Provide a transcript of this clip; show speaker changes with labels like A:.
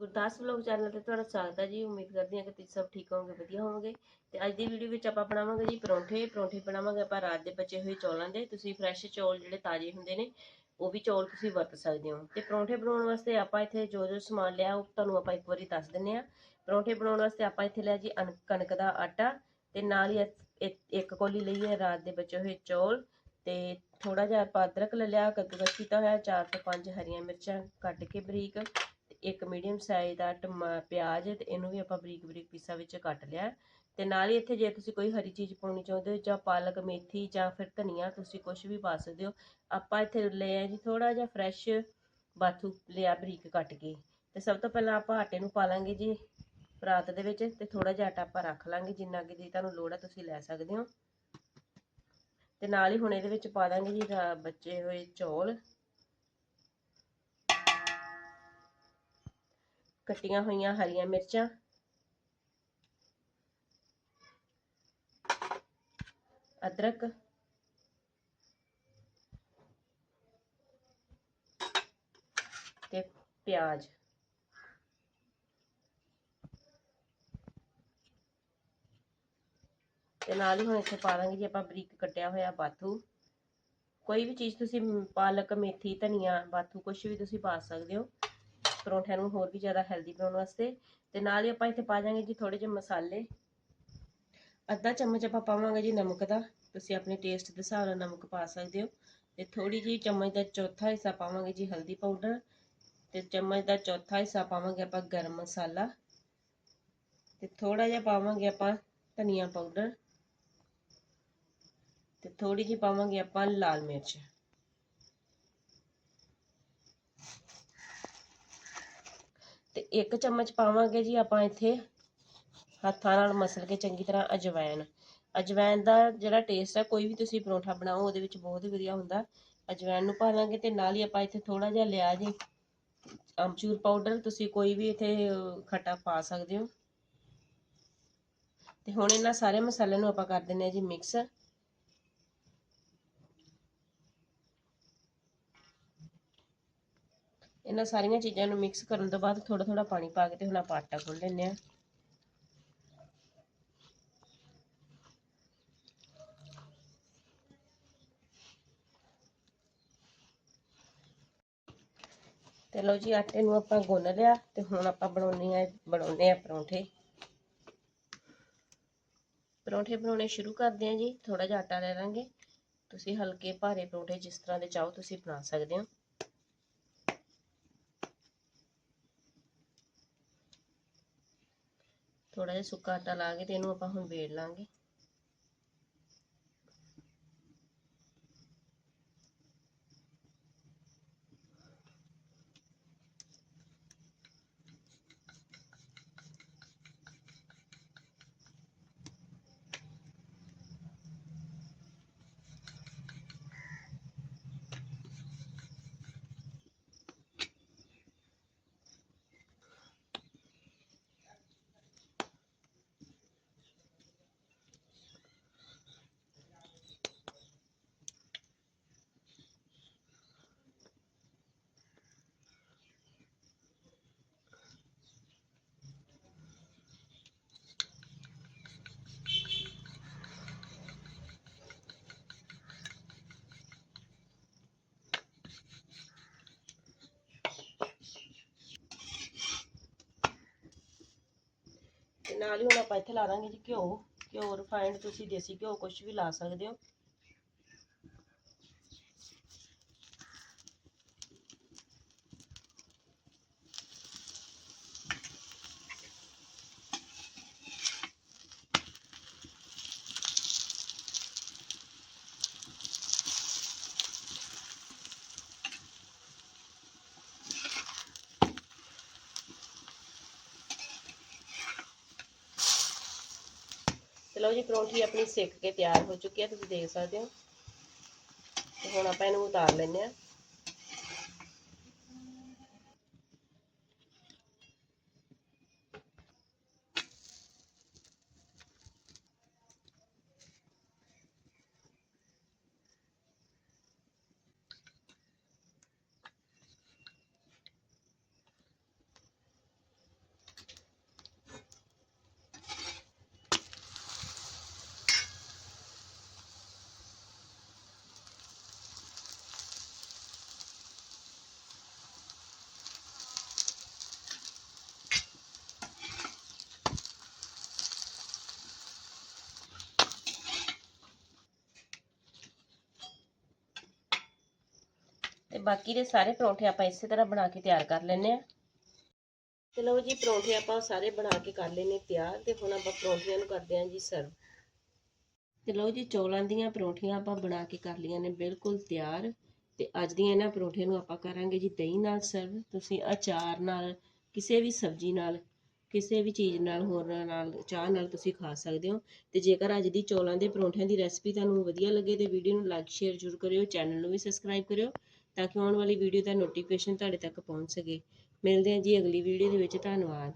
A: Gurdas vlog channel ਤੇ ਤੁਹਾਡਾ ਸਵਾਗਤ ਹੈ ਜੀ। ਉਮੀਦ ਕਰਦੀ ਹਾਂ ਕਿ ਤੁਸੀਂ ਸਭ ਠੀਕ ਹੋਵੋਗੇ, ਵਧੀਆ ਹੋਵੋਗੇ। ਤੇ ਅੱਜ ਦੀ ਵੀਡੀਓ ਵਿੱਚ ਆਪਾਂ ਬਣਾਵਾਂਗੇ ਜੀ ਪਰੌਂਠੇ। ਪਰੌਂਠੇ ਬਣਾਵਾਂਗੇ ਆਪਾਂ ਰਾਤ ਦੇ ਬਚੇ ਹੋਏ ਚੌਲਾਂ ਦੇ। ਤੁਸੀਂ ਫਰੈਸ਼ ਚੌਲ ਜਿਹੜੇ ਤਾਜ਼ੇ ਹੁੰਦੇ ਨੇ, ਉਹ ਵੀ ਚੌਲ ਤੁਸੀਂ ਵਰਤ ਸਕਦੇ ਹੋ। ਤੇ ਪਰੌਂਠੇ ਬਣਾਉਣ ਵਾਸਤੇ ਆਪਾਂ ਇੱਥੇ ਜੋ ਜੋ ਸਮਾਨ ਲਿਆ, ਉਹ ਤੁਹਾਨੂੰ ਆਪਾਂ ਇੱਕ ਵਾਰੀ ਦੱਸ ਦਿੰਨੇ ਆ ਪਰੌਂਠੇ ਬਣਾਉਣ ਵਾਸਤੇ ਆਪਾਂ ਇੱਥੇ ਲਿਆ ਜੀ ਅਨ- ਕਣਕ ਦਾ ਆਟਾ ਤੇ ਨਾਲ ਹੀ ਇੱਕ ਕੋਲੀ ਲਈ ਹੈ ਰਾਤ ਦੇ ਬਚੇ ਹੋਏ ਚੌਲ। ਤੇ ਥੋੜਾ ਜਿਹਾ ਆਪਾਂ ਅਦਰਕ ਲੈ ਲਿਆ, ਕੱਦੂਕਸ ਕੀਤਾ ਹੋਇਆ, ਚਾਰ ਤੋਂ ਪੰਜ ਹਰੀਆਂ ਮਿਰਚਾਂ ਕੱਟ ਕੇ ਬਰੀਕ। ਇੱਕ ਮੀਡੀਅਮ ਸਾਈਜ਼ ਦਾ ਟਮਾ, ਪਿਆਜ਼ ਤੇ ਇਹਨੂੰ ਵੀ ਆਪਾਂ ਬਰੀਕ ਬਰੀਕ ਪੀਸਾਂ ਵਿੱਚ ਕੱਟ ਲਿਆ। ਤੇ ਨਾਲ ਹੀ ਇੱਥੇ ਜੇ ਤੁਸੀਂ ਕੋਈ ਹਰੀ ਚੀਜ਼ ਪਾਉਣੀ ਚਾਹੁੰਦੇ ਹੋ ਜਾਂ ਪਾਲਕ, ਮੇਥੀ ਜਾਂ ਫਿਰ ਧਨੀਆ, ਤੁਸੀਂ ਕੁਝ ਵੀ ਪਾ ਸਕਦੇ ਹੋ। ਆਪਾਂ ਇੱਥੇ ਲਿਆ ਜੀ ਥੋੜਾ ਜਿਹਾ ਫਰੈਸ਼ ਬਾਥੂ ਲਿਆ ਬਰੀਕ ਕੱਟ ਕੇ। ਤੇ ਸਭ ਤੋਂ ਪਹਿਲਾਂ ਆਪਾਂ ਆਟੇ ਨੂੰ ਪਾ ਲਾਂਗੇ ਜੀ ਪਰਾਤ ਦੇ ਵਿੱਚ ਤੇ ਥੋੜਾ ਜਿਹਾ ਆਟਾ ਆਪਾਂ ਰੱਖ ਲਾਂਗੇ। ਜਿੰਨਾ ਕਿ ਦੀ ਤੁਹਾਨੂੰ ਲੋੜ ਹੈ ਤੁਸੀਂ ਲੈ ਸਕਦੇ ਹੋ। ਤੇ ਨਾਲ ਹੀ ਹੁਣ ਇਹਦੇ ਵਿੱਚ ਪਾ ਦਾਂਗੇ ਜੀ ਰਾ- ਬੱਚੇ ਹੋਏ ਚੌਲ। ਕੱਟੀਆਂ ਹੋਈਆਂ ਹਰੀਆਂ ਮਿਰਚਾਂ। ਅਦਰਕ। ਤੇ ਪਿਆਜ਼। ਤੇ ਨਾਲ ਹੀ ਹੁਣ ਇੱਥੇ ਪਾ ਦਾਂਗੇ ਜੀ ਆਪਾਂ ਬਰੀਕ ਕੱਟਿਆ ਹੋਇਆ ਬਾਥੂ। ਕੋਈ ਵੀ ਚੀਜ਼ ਤੁਸੀਂ ਪਾਲਕ, ਮੇਥੀ, ਧਨੀਆ, ਬਾਥੂ ਕੁਝ ਵੀ ਤੁਸੀਂ ਪਾ ਸਕਦੇ ਹੋ। ਪਰੌਂਠਿਆਂ ਨੂੰ ਹੋਰ ਵੀ ਜ਼ਿਆਦਾ ਹੈਲਦੀ ਬਣਾਉਣ ਵਾਸਤੇ। ਤੇ ਨਾਲ ਹੀ ਆਪਾਂ ਇੱਥੇ ਪਾ ਜਾਾਂਗੇ ਜੀ ਥੋੜੇ ਜਿਹੇ ਮਸਾਲੇ। ਅੱਧਾ ਚਮਚ ਆਪਾਂ ਪਾਵਾਂਗੇ ਜੀ ਨਮਕ ਦਾ। ਤੁਸੀਂ ਆਪਣੇ ਟੇਸਟ ਦੇ ਹਿਸਾਬ ਨਾਲ ਨਮਕ ਪਾ ਸਕਦੇ ਹੋ। ਤੇ ਥੋੜੀ ਜਿਹੀ ਚਮਚ ਦਾ ਚੌਥਾ ਹਿੱਸਾ ਪਾਵਾਂਗੇ ਜੀ ਹਲਦੀ ਪਾਊਡਰ। ਤੇ ਚਮਚ ਦਾ ਚੌਥਾ ਹਿੱਸਾ ਪਾਵਾਂਗੇ ਆਪਾਂ ਗਰਮ ਮਸਾਲਾ। ਤੇ ਥੋੜਾ ਜਿਹਾ ਪਾਵਾਂਗੇ ਆਪਾਂ ਧਨੀਆ ਪਾਊਡਰ। ਤੇ ਥੋੜੀ ਜਿਹੀ ਪਾਵਾਂਗੇ ਆਪਾਂ ਲਾਲ ਮਿਰਚ ਤੇ ਇੱਕ ਚਮਚ ਪਾਵਾਂਗੇ ਜੀ ਆਪਾਂ ਇੱਥੇ ਹੱਥਾਂ ਨਾਲ ਮਸਲ ਕੇ ਚੰਗੀ ਤਰ੍ਹਾਂ ਅਜਵਾਇਣ ਅਜਵਾਇਣ ਦਾ ਜਿਹੜਾ ਟੇਸਟ ਹੈ ਕੋਈ ਵੀ ਤੁਸੀਂ ਪਰੌਂਠਾ ਬਣਾਓ ਉਹਦੇ ਵਿੱਚ ਬਹੁਤ ਹੀ ਵਧੀਆ ਹੁੰਦਾ। ਅਜਵਾਇਣ ਨੂੰ ਪਾ ਲਾਂਗੇ ਤੇ ਨਾਲ ਹੀ ਆਪਾਂ ਇੱਥੇ ਥੋੜਾ ਜਿਹਾ ਲਿਆ ਜੀ ਅਮਚੂਰ ਪਾਊਡਰ। ਤੁਸੀਂ ਕੋਈ ਵੀ ਇੱਥੇ ਅਹ, ਖੱਟਾ ਪਾ ਸਕਦੇ ਹੋ। ਤੇ ਹੁਣ ਇਹਨਾਂ ਸਾਰੇ ਮਸਾਲਿਆਂ ਨੂੰ ਆਪਾਂ ਕਰ ਦਿੰਨੇ ਆ ਜੀ ਮਿਕਸ ਇਹਨਾਂ ਸਾਰੀਆਂ ਚੀਜ਼ਾਂ ਨੂੰ ਮਿਕਸ ਕਰਨ ਤੋਂ ਬਾਅਦ ਥੋੜਾ ਥੋੜਾ ਪਾਣੀ ਪਾ ਕੇ ਤੇ ਹੁਣ ਆਪਾਂ ਆਟਾ ਗੁੰਨ ਲੈਂਦੇ ਆ ਤੇ ਲਓ ਜੀ, ਆਟੇ ਨੂੰ ਆਪਾਂ ਗੁੰਨ ਲਿਆ ਤੇ ਹੁਣ ਆਪਾਂ ਬਣਾਉਣੇ ਆ ਬਣਾਉਣੇ ਆ ਪਰੌਂਠੇ। ਪਰੌਂਠੇ ਬਣਾਉਣੇ ਸ਼ੁਰੂ ਕਰਦੇ ਆ ਜੀ ਥੋੜਾ ਜਿਹਾ ਆਟਾ ਲੈ ਲਾਂਗੇ। ਤੁਸੀਂ ਹਲਕੇ ਭਾਰੇ ਪਰੌਂਠੇ ਜਿਸ ਤਰ੍ਹਾਂ ਦੇ ਚਾਹੋ ਤੁਸੀਂ ਬਣਾ ਸਕਦੇ ਹੋ। ਥੋੜਾ ਜਿਹਾ ਸੁੱਕਾ ਆਟਾ ਲਾ ਕੇ ਤੇ ਇਹਨੂੰ ਆਪਾਂ ਹੁਣ ਵੇੜ ਲਾਂਗੇ। ਨਾਲ ਹੀ ਹੁਣ ਆਪਾਂ ਇੱਥੇ ਲਾ ਦਾਂਗੇ ਜੀ ਘਿਓ ਘਿਓ ਰਿਫਾਈਂਡ ਤੁਸੀਂ ਦੇਸੀ ਘਿਓ ਕੁਝ ਵੀ ਲਾ ਸਕਦੇ ਹੋ। ਚਲੋ ਜੀ ਪਰੌਂਠੀ ਆਪਣੀ ਸਿੱਕ ਕੇ ਤਿਆਰ ਹੋ ਚੁੱਕੀ ਹੈ ਤੁਸੀਂ ਦੇਖ ਸਕਦੇ ਹੋ। ਤੇ ਹੁਣ ਆਪਾਂ ਇਹਨੂੰ ਉਤਾਰ ਲੈਂਦੇ ਆ ਬਾਕੀ ਦੇ ਸਾਰੇ ਪਰੌਂਠੇ ਆਪਾਂ ਇਸੇ ਤਰ੍ਹਾਂ ਬਣਾ ਕੇ ਤਿਆਰ ਕਰ ਲੈਣੇ ਆ ਤੇ ਲਓ ਜੀ, ਪਰੌਂਠੇ ਆਪਾਂ ਸਾਰੇ ਬਣਾ ਕੇ ਕਰ ਲੈਨੇ ਤਿਆਰ ਤੇ ਹੁਣ ਆਪਾਂ ਪਰੌਂਠਿਆਂ ਨੂੰ ਕਰਦੇ ਹਾਂ ਜੀ ਸਰਵ ਤੇ ਲਓ ਜੀ, ਚੌਲਾਂ ਦੀਆਂ ਪਰੌਂਠੀਆਂ ਆਪਾਂ ਬਣਾ ਕੇ ਕਰ ਲਈਆਂ ਨੇ ਬਿਲਕੁਲ ਤਿਆਰ। ਤੇ ਅੱਜ ਦੀਆਂ ਇਹਨਾਂ ਪਰੌਂਠੀਆਂ ਨੂੰ ਆਪਾਂ ਕਰਾਂਗੇ ਜੀ ਦਹੀਂ ਨਾਲ ਸਰਵ ਤੁਸੀਂ ਅਚਾਰ ਨਾਲ, ਕਿਸੇ ਵੀ ਸਬਜ਼ੀ ਨਾਲ, ਕਿਸੇ ਵੀ ਚੀਜ਼ ਨਾਲ, ਹੋਰ ਨਾਲ, ਚਾਹ ਨਾਲ ਤੁਸੀਂ ਖਾ ਸਕਦੇ ਹੋ। ਤੇ ਜੇਕਰ ਅੱਜ ਦੀ ਚੌਲਾਂ ਦੇ ਪਰੌਂਠਿਆਂ ਦੀ ਰੈਸਪੀ ਤੁਹਾਨੂੰ ਵਧੀਆ ਲੱਗੇ ਤੇ ਵੀਡੀਓ ਨੂੰ ਲਾਈਕ ਸ਼ੇਅਰ ਜ਼ਰੂਰ ਕਰਿਓ ਚੈਨਲ ਨੂੰ ਵੀ ਸਬਸਕ੍ਰਾਈਬ ਕਰਿਓ। ਤਾਂ ਕਿ ਆਉਣ ਵਾਲੀ ਵੀਡੀਓ ਦਾ ਨੋਟੀਫਿਕੇਸ਼ਨ ਤੁਹਾਡੇ ਤੱਕ ਪਹੁੰਚ ਸਕੇ। ਮਿਲਦੇ ਹਾਂ ਜੀ ਅਗਲੀ ਵੀਡੀਓ ਦੇ ਵਿੱਚ। ਧੰਨਵਾਦ।